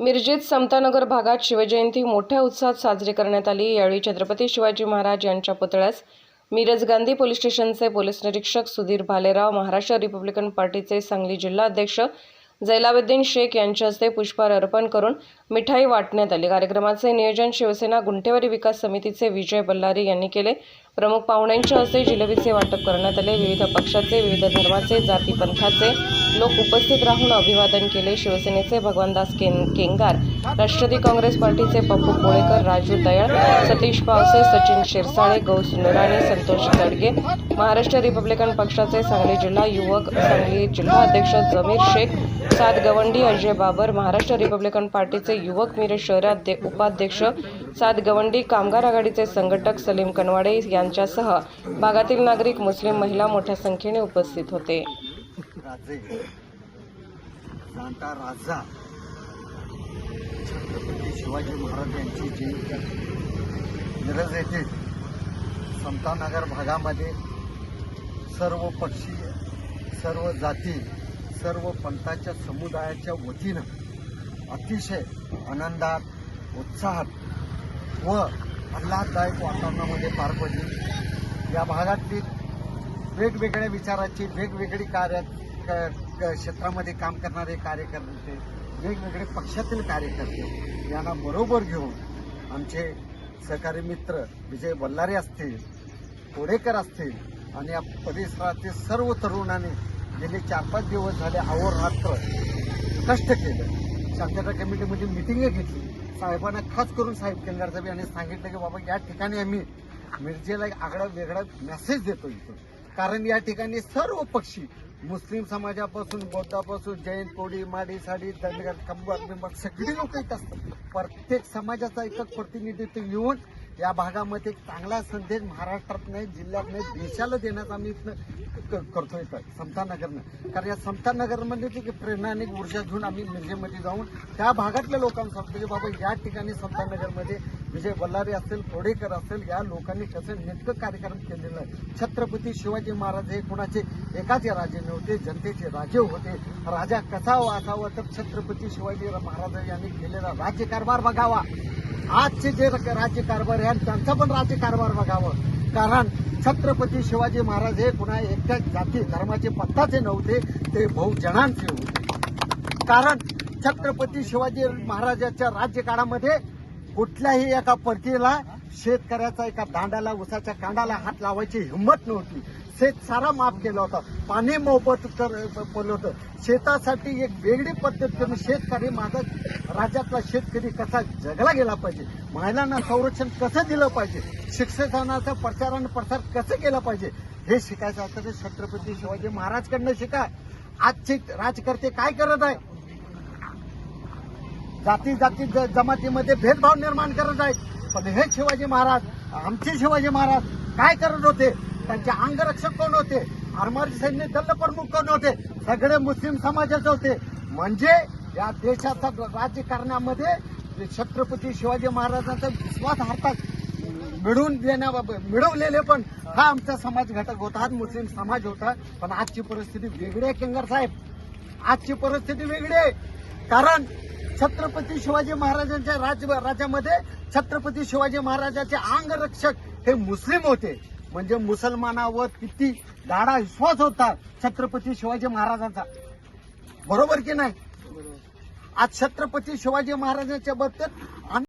मिरजेत समतानगर भागात शिवजयंती मोठ्या उत्साहात साजरी करण्यात आली. यावेळी छत्रपती शिवाजी महाराज यांच्या पुतळ्यास मिरज गांधी पोलीस स्टेशनचे पोलीस निरीक्षक सुधीर भालेराव महाराष्ट्र रिपब्लिकन पार्टीचे सांगली जिल्हा अध्यक्ष जैलाबुद्दीन शेख यांच्या हस्ते पुष्पहार अर्पण करून मिठाई वाटण्यात आली. कार्यक्रमाचे नियोजन शिवसेना गुंठेवारी विकास समितीचे विजय बल्लारी यांनी केले. प्रमुख पाहुण्यांच्या हस्ते जिलेबीचे वाटप करण्यात आले. विविध पक्षाचे विविध धर्माचे जाती पंथाचे लोक उपस्थित राहून अभिवादन केले. शिवसेनेचे भगवानदास केन केंगार राष्ट्रवादी काँग्रेस पार्टीचे पप्पू कोळेकर राजू दयाळ सतीश पावसे सचिन शिरसाळे गौस नुराणी संतोष तडगे महाराष्ट्र रिपब्लिकन पक्षाचे सांगली जिल्हा युवक सांगली जिल्हा अध्यक्ष जमीर शेख सात गवंडी अजय बाबर महाराष्ट्र रिपब्लिकन पार्टीचे युवक मिरज शहराध्य उपाध्यक्ष सात गवंडी कामगार आघाडीचे संघटक सलीम कनवाडे यांच्यासह भागातील नागरिक मुस्लिम महिला मोठ्या संख्येने उपस्थित होते. राजे. जाणता राजा. छत्रपती शिवाजी महाराज यांची जयंती मिरज येथे समतानगर भागामध्ये सर्व पक्षी सर्व जाती सर्व पंथाच्या समुदायाच्या वतीनं अतिशय आनंदात उत्साहात व आल्हाददायक वातावरणामध्ये पार पडली. या भागातील वेगवेगळ्या विचाराची वेगवेगळी कार्यात क्षेत्रामध्ये काम करणारे कार्यकर्ते वेगवेगळे पक्षातील कार्यकर्ते यांना बरोबर घेऊन आमचे सहकारी मित्र विजय बल्लारे असतील कोडेकर असतील आणि या परिसरातील सर्व तरुणांनी गेले चार पाच दिवस झाले अहोरात्र कष्ट केलं. शांतता कमिटीमध्ये मिटिंग घेतली. साहेबांना खास करून साहेब केंगार साहेब यांनी सांगितलं की बाबा या ठिकाणी आम्ही मिरजेला एक आगळा वेगळा मेसेज देतो इथं. कारण या ठिकाणी सर्व पक्षी मुस्लिम समाजापासून बौद्धापासून जैन कोडी माडी साडी दंडगार कंबर बिंबर सगळी लोक येत असतात. प्रत्येक समाजाचा एकच प्रतिनिधित्व येऊन या भागामध्ये एक चांगला संदेश महाराष्ट्रात नाही जिल्ह्यात नाही देशाला देण्याचा आम्ही इथनं क- करतोय इथं समतानगरनं. कारण या समतानगरमध्ये ती प्रेरणा आणि ऊर्जा घेऊन आम्ही मिरजेमध्ये जाऊन त्या भागातल्या लोकांना सांगतो की बाबा या ठिकाणी समतानगरमध्ये विजय बल्लारी असेल कोडेकर असेल या लोकांनी कसं नेमकं कार्यक्रम केलेलं आहे. छत्रपती शिवाजी महाराज हे कुणाचे? एकाचे राजे नव्हते जनतेचे राजे होते. राजा कसा असावा तर छत्रपती शिवाजी महाराज यांनी केलेला राज्यकारभार बघावा. आजचे जे राज्यकारभार आहे त्यांचा पण राज्यकारभार बघावं. कारण छत्रपती शिवाजी महाराज हे कुणा एकट्या जाती धर्माचे पत्ताचे नव्हते ते बहुजनांचे होते. कारण छत्रपती शिवाजी महाराजाच्या राज्यकाळामध्ये कुठल्याही एका परकीला शेतकऱ्याचा एका दांडाला उसाच्या कांडाला हात लावायची हिंमत नव्हती. शेत सारा माफ केला होता. पाणी मोफत पडलं होतं. शेतासाठी एक वेगळी पद्धत करून शेतकरी माझा राज्यातला शेतकरी कसा जगला गेला पाहिजे? महिलांना संरक्षण कसं दिलं पाहिजे? शिक्षणाचा प्रचार आणि प्रसार कसं केला पाहिजे? हे शिकायचं असतं छत्रपती शिवाजी महाराजकडनं शिका. आजचे राजकर्ते काय करत आहे? जाती जाती ज- जमातीमध्ये भेदभाव निर्माण करत आहेत. पण हे शिवाजी महाराज आमचे शिवाजी महाराज काय करत होते? त्यांचे अंगरक्षक कोण होते? आरमारी सैन्य दल प्रमुख कोण होते? सगळे मुस्लिम समाजाचे होते. म्हणजे या देशाचा राजकारणामध्ये छत्रपती शिवाजी महाराजांचा विश्वास हातात मिळवून देण्याबाबत मिळवलेले पण हा आमचा समाज घटक होता. हा मुस्लिम समाज होता. पण आजची परिस्थिती वेगळी आहे केंगर साहेब. आजची परिस्थिती वेगळी आहे. कारण छत्रपती शिवाजी महाराजांच्या राज राज्यामध्ये छत्रपती शिवाजी महाराजांचे अंगरक्षक हे मुस्लिम होते. म्हणजे मुसलमानावर किती गाडा विश्वास होता छत्रपती शिवाजी महाराजांचा. बरोबर की नाही? आज छत्रपती शिवाजी महाराजांच्या बद्दल